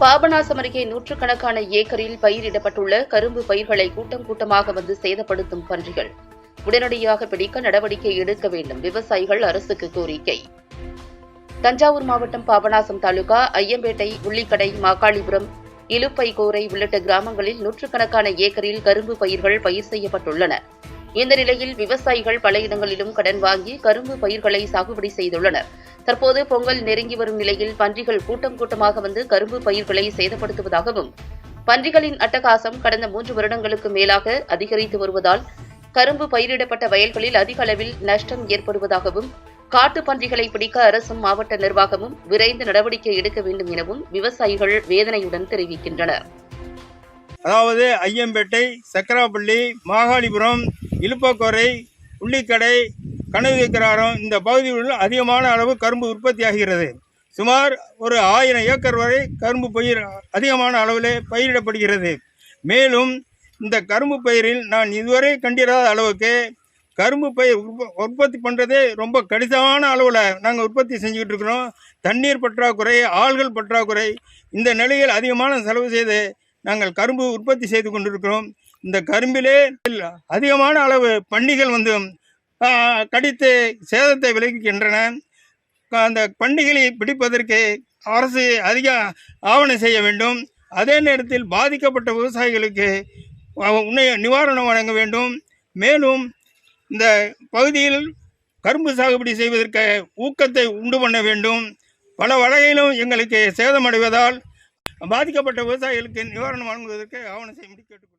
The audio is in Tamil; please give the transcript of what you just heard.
பாபநாசம் அருகே நூற்றுக்கணக்கான ஏக்கரில் பயிரிடப்பட்டுள்ள கரும்பு பயிர்களை கூட்டம் கூட்டமாக வந்து சேதப்படுத்தும் பன்றிகள். உடனடியாக பிடிக்க நடவடிக்கை எடுக்க வேண்டும் விவசாயிகள் அரசுக்கு கோரிக்கை. தஞ்சாவூர் மாவட்டம் பாபநாசம் தாலுகா ஐயம்பேட்டை உள்ளிக்கடை மாக்காளிபுரம் இலுப்பைகோரை உள்ளிட்ட கிராமங்களில் நூற்றுக்கணக்கான ஏக்கரில் கரும்பு பயிர்கள் பயிர் செய்யப்பட்டுள்ளன. இந்த நிலையில் விவசாயிகள் பல இடங்களிலும் கடன் வாங்கி கரும்பு பயிர்களை சாகுபடி செய்துள்ளனர். தற்போது பொங்கல் நெருங்கி வரும் நிலையில் பன்றிகள் கூட்டம் கூட்டமாக வந்து கரும்பு பயிர்களை சேதப்படுத்துவதாகவும் பன்றிகளின் அட்டகாசம் கடந்த மூன்று வருடங்களுக்கு மேலாக அதிகரித்து வருவதால் கரும்பு பயிரிடப்பட்ட வயல்களில் அதிக அளவில் நஷ்டம் ஏற்படுவதாகவும் காட்டு பன்றிகளை பிடிக்க அரசும் மாவட்ட நிர்வாகமும் விரைந்து நடவடிக்கை எடுக்க வேண்டும் எனவும் விவசாயிகள் வேதனையுடன் தெரிவிக்கின்றனர். அதாவது ஐயம்பேட்டை சக்கராப்பள்ளி மாகாளிபுரம் இழுப்பக்கோரை உள்ளிக்கடை கனவு வைக்கிறாரோ இந்த பகுதிகளில் அதிகமான அளவு கரும்பு உற்பத்தி ஆகிறது சுமார் ஒரு ஆயிரம் ஏக்கர் வரை கரும்பு பயிர் அதிகமான அளவில் பயிரிடப்படுகிறது. மேலும் இந்த கரும்பு பயிரில் நான் இதுவரை கண்டிராத அளவுக்கு கரும்பு பயிர் உற்ப- உற்பத்தி பண்ணுறதே ரொம்ப கடிதமான அளவில் நாங்கள் உற்பத்தி செஞ்சுக்கிட்டு இருக்கிறோம். தண்ணீர் பற்றாக்குறை ஆள்கள் பற்றாக்குறை இந்த நிலையில் அதிகமான செலவு செய்து நாங்கள் கரும்பு உற்பத்தி செய்து கொண்டிருக்கிறோம். இந்த கரும்பிலே அதிகமான அளவு பன்னிகள் வந்து கடித்து சேதத்தை விளைவிக்கின்றன. அந்த பண்டிகளை பிடிப்பதற்கு அரசு அதிக ஆவணம் செய்ய வேண்டும். அதே நேரத்தில் பாதிக்கப்பட்ட விவசாயிகளுக்கு உண்மை நிவாரணம் வழங்க வேண்டும். மேலும் இந்த பகுதியில் கரும்பு சாகுபடி செய்வதற்கு ஊக்கத்தை உண்டு பண்ண வேண்டும். பல வகையிலும் எங்களுக்கு சேதமடைவதால் பாதிக்கப்பட்ட விவசாயிகளுக்கு நிவாரணம் வழங்குவதற்கு ஆவணம் செய்யும்படி கேட்டுக்கொள்கிறேன்